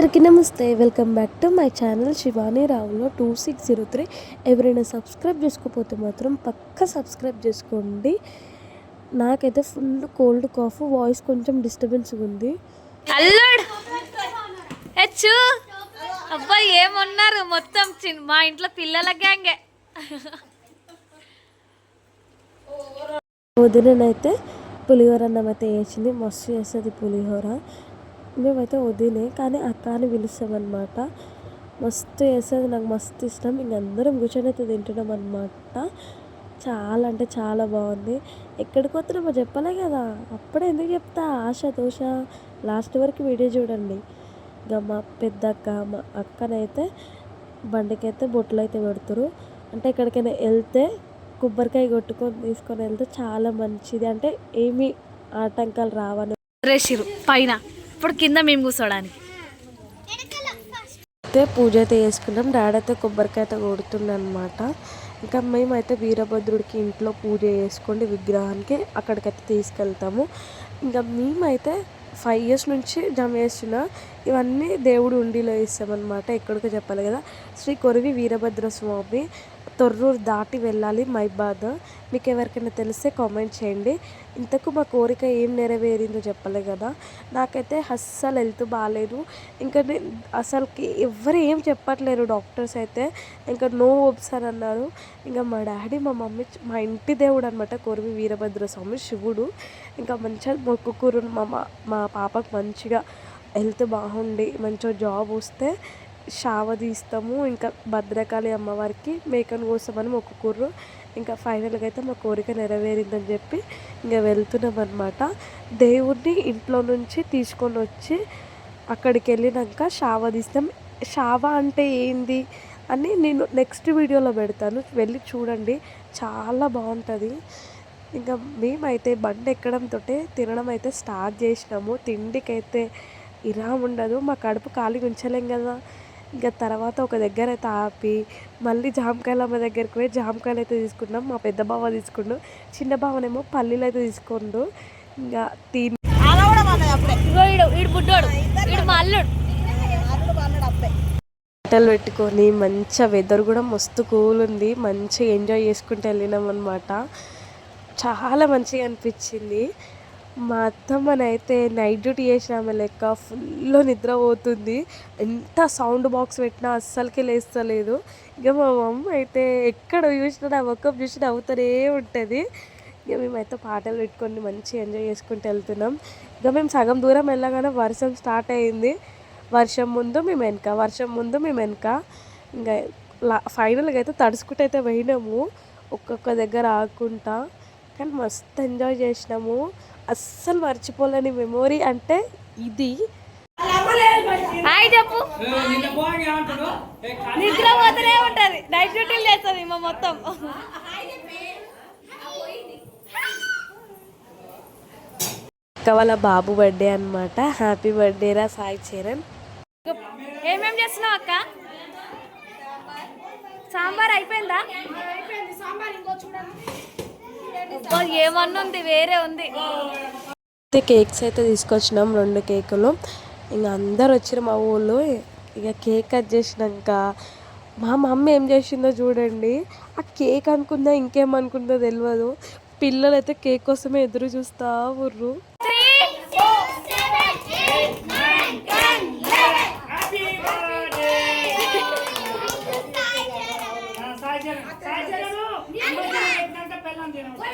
అందరికీ నమస్తే. Welcome back to my channel Shivani రావులో two six zero three. ఎవరైనా subscribe చేసుకోకపోతే మాత్రం పక్క సబ్స్క్రైబ్ చేసుకోండి. నాకైతే ఫుల్ కోల్డ్ కాఫ్ వాయిస్ కొంచెం డిస్టర్బెన్స్ ఉంది. అల్లుడు! హెచ్చు! అబ్బాయి ఏమన్నారు? మొత్తం మా ఇంట్లో పిల్లల గ్యాంగే. వదినైతే పులిహోర అన్నం అయితే వేసింది మస్తు చేస్తుంది పులిహోర. మేమైతే వదిలే కానీ అక్క అని పిలుస్తామన్నమాట. మస్తు చేస్తుంది నాకు మస్తు ఇష్టం. ఇంక అందరం కూర్చొని అయితే తింటున్నాం అనమాట చాలా అంటే చాలా బాగుంది. ఎక్కడికి వస్తున్నామో చెప్పలే కదా. అప్పుడే ఎందుకు చెప్తా? ఆశ దోశ లాస్ట్ వరకు వీడియో చూడండి. ఇక మా పెద్ద అక్క మా అక్కనైతే బండికైతే బొట్లు అయితే పెడతారు అంటే ఎక్కడికైనా వెళ్తే కొబ్బరికాయ కొట్టుకొని తీసుకొని వెళ్తే చాలా మంచిది. అంటే ఏమీ ఆటంకాలు రావని రేసిరు పైన. ఇప్పుడు కింద మేము కూర్చోడానికి. అయితే పూజ అయితే చేసుకున్నాం. డాడీ అయితే కొబ్బరికాయ అయితే కొడుతుండే అనమాట ఇంకా మేమైతే వీరభద్రుడికి ఇంట్లో పూజ చేసుకోండి విగ్రహానికి అక్కడికైతే తీసుకెళ్తాము. ఇంకా మేమైతే ఫైవ్ ఇయర్స్ నుంచి జమ చేస్తున్న ఇవన్నీ దేవుడు ఉండిలో ఇస్తామన్నమాట ఎక్కడికో చెప్పాలి కదా. శ్రీ కొరివి వీరభద్ర స్వామి. తొర్రూరు దాటి వెళ్ళాలి మైబాద్ మీకు ఎవరికైనా తెలిస్తే కామెంట్ చేయండి. ఇంతకు మా కోరిక ఏం నెరవేరిందో చెప్పలే కదా. నాకైతే అస్సలు హెల్త్ బాగాలేదు ఇంకా నేను అసలుకి ఎవరు ఏం చెప్పట్లేరు డాక్టర్స్ అయితే. ఇంకా నో ఓప్స్ అని అన్నారు. ఇంకా మా డాడీ మా మమ్మీ మా ఇంటి దేవుడు అనమాట కొరివి వీరభద్ర స్వామి శివుడు. ఇంకా మంచిగా మొక్కుకూరు మా మా- మా పాపకు మంచిగా హెల్త్ బాగుండి మంచిగా జాబ్ వస్తే తీస్తాము ఇంకా భద్రకాళి అమ్మవారికి మేకను కోసమని మొక్కుకుర్రు. ఇంకా ఫైనల్గా అయితే మా కోరిక నెరవేరిందని చెప్పి ఇంకా వెళ్తున్నాం అనమాట దేవుడిని ఇంట్లో నుంచి తీసుకొని వచ్చి అక్కడికి వెళ్ళినాక షావ తీస్తాం షావ అంటే ఏంది అని నేను నెక్స్ట్ వీడియోలో పెడతాను. వెళ్ళి చూడండి. చాలా బాగుంటుంది. ఇంకా మేమైతే బండి ఎక్కడంతో తినడం అయితే స్టార్ట్ చేసినాము. తిండికైతే ఇరా ఉండదు మా కడుపు ఖాళీగా ఉంచలేం కదా. ఇంకా తర్వాత ఒక దగ్గర అయితే ఆపి మళ్ళీ జామకాయలమ్మ దగ్గరికి పోయి జామకాయలు అయితే తీసుకున్నాం. మా పెద్ద బావ తీసుకుండు చిన్న బావనేమో పల్లీలు అయితే తీసుకుండు. ఇంకా తిని బట్టలు పెట్టుకొని మంచిగా వెదర్ కూడా మస్తు కూల్ ఉంది. మంచిగా ఎంజాయ్ చేసుకుంటూ వెళ్ళినాం అనమాట చాలా మంచిగా అనిపించింది. మా అత్తమ్మనైతే నైట్ డ్యూటీ చేసినామె లెక్క ఫుల్ నిద్ర పోతుంది ఎంత సౌండ్ బాక్స్ పెట్టినా అస్సలకి లేస్తలేదు. ఇక మా మమ్మ అయితే ఎక్కడ చూసినా నా ఒక్క చూసి నవ్వుతూనే ఉంటుంది. ఇక మేమైతే పాటలు పెట్టుకొని మంచిగా ఎంజాయ్ చేసుకుంటూ వెళ్తున్నాం. ఇక మేము సగం దూరం వెళ్ళగానే వర్షం స్టార్ట్ అయింది. వర్షం ముందు మేము వెనక వర్షం ముందు మేము వెనక. ఇంకా ఫైనల్గా అయితే తడుచుకుంటూ అయితే పోయినాము. ఒక్కొక్క దగ్గర ఆగుకుంటా. కానీ మస్తు ఎంజాయ్ చేసినాము. అస్సలు మర్చిపోలేని మెమొరీ అంటే ఇది. చెప్పు. నిద్ర పోతూనే ఉంటది. నైట్ డ్యూటీలు చేస్తుంది మా మొత్తం. అక్క వాళ్ళ బాబు బర్త్డే అనమాట హ్యాపీ బర్త్డే రా సాయి చరణ్. ఏమేం చేస్తున్నావు అక్క? సాంబార్ అయిపోయిందా? అబ్బా, ఏమన్నా ఉంది వేరే ఉంది. అయితే కేక్స్ అయితే తీసుకొచ్చినాం రెండు కేకులు. ఇంకా అందరు వచ్చారు మా ఊళ్ళో. ఇక కేక్ కట్ చేసినాక మా మమ్మీ ఏం చేసిందో చూడండి. ఆ కేక్ అనుకుందా ఇంకేమనుకుందో తెలియదు పిల్లలు అయితే కేక్ కోసమే ఎదురు చూస్తా ఉర్రు.